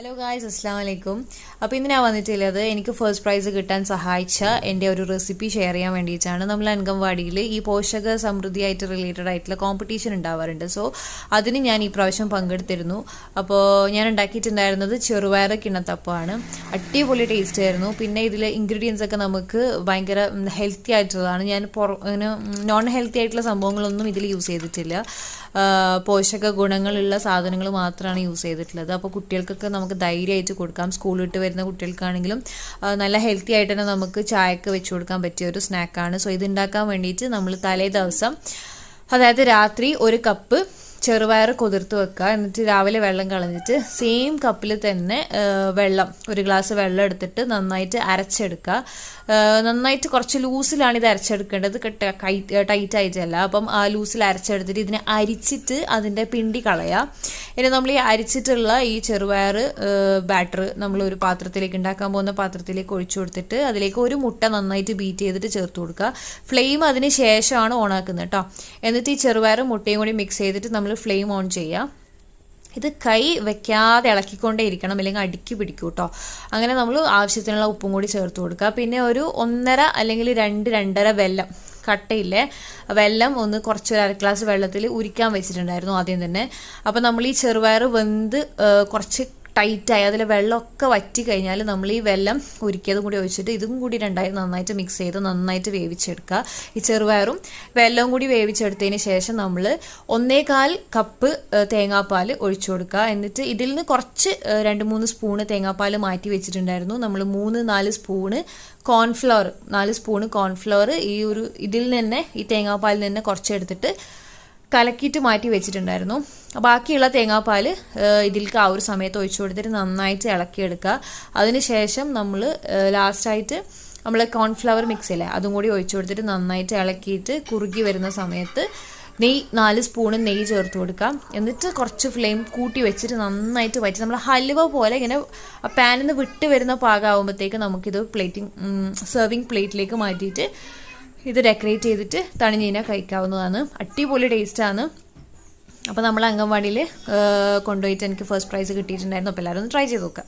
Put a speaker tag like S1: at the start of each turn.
S1: Hello guys അസ്സാം വലൈക്കും അപ്പോൾ ഇന്ന് ഞാൻ വന്നിട്ടുള്ളത് എനിക്ക് ഫസ്റ്റ് പ്രൈസ് കിട്ടാൻ സഹായിച്ച എന്റെ ഒരു റെസിപ്പി ഷെയർ ചെയ്യാൻ വേണ്ടിയിട്ടാണ്. നമ്മൾ അംഗൻവാടിയിൽ ഈ പോഷക സമൃദ്ധിയായിട്ട് റിലേറ്റഡ് ആയിട്ടുള്ള കോമ്പറ്റീഷൻ ഉണ്ടാവാറുണ്ട്. സോ അതിന് ഞാൻ ഈ പ്രാവശ്യം പങ്കെടുത്തിരുന്നു. അപ്പോൾ ഞാൻ ഉണ്ടാക്കിയിട്ടുണ്ടായിരുന്നത് ചെറുപയർ കിണത്തപ്പമാണ്. അടിപൊളി ടേസ്റ്റ് ആയിരുന്നു. പിന്നെ ഇതിലെ ഇൻഗ്രീഡിയൻസ് ഒക്കെ നമുക്ക് ഭയങ്കര ഹെൽത്തി ആയിട്ടുള്ളതാണ്. ഞാൻ പുറ നോൺ ഹെൽത്തി ആയിട്ടുള്ള സംഭവങ്ങളൊന്നും ഇതിൽ യൂസ് ചെയ്തിട്ടില്ല. പോഷക ഗുണങ്ങളുള്ള സാധനങ്ങൾ മാത്രമാണ് യൂസ് ചെയ്തിട്ടുള്ളത്. അപ്പോൾ കുട്ടികൾക്കൊക്കെ നമുക്ക് ധൈര്യമായിട്ട് കൊടുക്കാം. സ്കൂൾ വിട്ട് വരുന്ന കുട്ടികൾക്കാണെങ്കിലും നല്ല ഹെൽത്തി ആയിട്ട് തന്നെ നമുക്ക് ചായക്ക് വെച്ച് കൊടുക്കാൻ പറ്റിയ ഒരു സ്നാക്കാണ്. സോ ഇത് ഉണ്ടാക്കാൻ വേണ്ടിയിട്ട് നമ്മൾ തലേ ദിവസം അതായത് രാത്രി ഒരു കപ്പ് ചെറുപയർ കുതിർത്ത് വെക്കുക. എന്നിട്ട് രാവിലെ വെള്ളം കളഞ്ഞിട്ട് സെയിം കപ്പിൽ തന്നെ വെള്ളം ഒരു ഗ്ലാസ് വെള്ളം എടുത്തിട്ട് നന്നായിട്ട് അരച്ചെടുക്കുക. നന്നായിട്ട് കുറച്ച് ലൂസിലാണ് ഇത് അരച്ചെടുക്കേണ്ടത്. ടൈറ്റ് ആയിട്ടല്ല. അപ്പം ആ ലൂസിൽ അരച്ചെടുത്തിട്ട് ഇതിനെ അരിച്ചിട്ട് അതിന്റെ പിണ്ടി കളയുക. ഇനി നമ്മൾ ഈ അരിച്ചിട്ടുള്ള ഈ ചെറുപയർ ബാറ്റർ നമ്മൾ ഒരു പാത്രത്തിലേക്ക് ഉണ്ടാക്കാൻ പോകുന്ന പാത്രത്തിലേക്ക് ഒഴിച്ചു കൊടുത്തിട്ട് അതിലേക്ക് ഒരു മുട്ട നന്നായിട്ട് ബീറ്റ് ചെയ്തിട്ട് ചേർത്ത് കൊടുക്കുക. ഫ്ലെയിം അതിന് ശേഷമാണ് ഓണാക്കുന്നത് കേട്ടോ എന്നിട്ട് ഈ ചെറുപയർ മുട്ടയും കൂടി മിക്സ് ചെയ്തിട്ട് നമ്മൾ ഫ്ലെയിം ഓൺ ചെയ്യുക. ഇത് കൈ വെക്കാതെ ഇളക്കിക്കൊണ്ടേ ഇരിക്കണം അല്ലെങ്കിൽ അടുക്കി പിടിക്കും കേട്ടോ അങ്ങനെ നമ്മൾ ആവശ്യത്തിനുള്ള ഉപ്പും കൂടി ചേർത്ത് കൊടുക്കുക. പിന്നെ ഒരു ഒന്നര അല്ലെങ്കിൽ രണ്ട് രണ്ടര വെല്ലം കട്ടയില്ലേ? വെള്ളം ഒന്ന് കുറച്ച് ഒരു അര ഗ്ലാസ് വെള്ളത്തിൽ ഉരിക്കാൻ വെച്ചിട്ടുണ്ടായിരുന്നു ആദ്യം തന്നെ. അപ്പോൾ നമ്മൾ ഈ ചെറുപയർ വെന്ത് കുറച്ച് ടൈറ്റായി അതിൽ വെള്ളമൊക്കെ വറ്റി കഴിഞ്ഞാൽ നമ്മൾ ഈ വെള്ളം ഉരുക്കിയതും കൂടി ഒഴിച്ചിട്ട് ഇതും കൂടി രണ്ടായി നന്നായിട്ട് മിക്സ് ചെയ്ത് നന്നായിട്ട് വേവിച്ചെടുക്കുക. ഈ ചെറുപയറും വെള്ളവും കൂടി വേവിച്ചെടുത്തതിന് ശേഷം നമ്മൾ ഒന്നേകാൽ കപ്പ് തേങ്ങാപ്പാൽ ഒഴിച്ചു കൊടുക്കുക. എന്നിട്ട് ഇതിൽ നിന്ന് കുറച്ച് രണ്ട് മൂന്ന് സ്പൂണ് തേങ്ങാപ്പാൽ മാറ്റി വെച്ചിട്ടുണ്ടായിരുന്നു. നമ്മൾ മൂന്ന് നാല് സ്പൂണ് കോൺഫ്ലവർ നാല് സ്പൂണ് കോൺഫ്ലവർ ഈ ഒരു ഇതിൽ നിന്ന് ഈ തേങ്ങാപ്പാലിൽ നിന്ന് കുറച്ചെടുത്തിട്ട് കലക്കിയിട്ട് മാറ്റി വെച്ചിട്ടുണ്ടായിരുന്നു. ബാക്കിയുള്ള തേങ്ങാപ്പാൽ ഇതിലേക്ക് ആ ഒരു സമയത്ത് ഒഴിച്ചു കൊടുത്തിട്ട് നന്നായിട്ട് ഇളക്കിയെടുക്കുക. അതിനുശേഷം നമ്മൾ ലാസ്റ്റായിട്ട് നമ്മൾ കോൺഫ്ലവർ മിക്സ് ഇല്ലേ അതും കൂടി ഒഴിച്ചു കൊടുത്തിട്ട് നന്നായിട്ട് ഇളക്കിയിട്ട് കുറുകി വരുന്ന സമയത്ത് നെയ്യ് നാല് സ്പൂണ് നെയ്യ് ചേർത്ത് കൊടുക്കാം എന്നിട്ട് കുറച്ച് ഫ്ലെയിം കൂട്ടി വെച്ചിട്ട് നന്നായിട്ട് വറ്റി നമ്മൾ ഹലുവ പോലെ ഇങ്ങനെ പാനിൽ നിന്ന് വിട്ട് വരുന്ന പാകമാകുമ്പോഴത്തേക്ക് നമുക്കിത് പ്ലേറ്റിംഗ് സെർവിങ് പ്ലേറ്റിലേക്ക് മാറ്റിയിട്ട് ഇത് ഡെക്കറേറ്റ് ചെയ്തിട്ട് തണിഞ്ഞ് കഴിഞ്ഞാൽ കഴിക്കാവുന്നതാണ്. അടിപൊളി ടേസ്റ്റാണ് അപ്പോൾ നമ്മൾ അംഗൻവാടിയിൽ കൊണ്ടുപോയിട്ട് എനിക്ക് ഫസ്റ്റ് പ്രൈസ് കിട്ടിയിട്ടുണ്ടായിരുന്നു. അപ്പോൾ എല്ലാവരും ഒന്ന് ട്രൈ ചെയ്ത് നോക്കാം.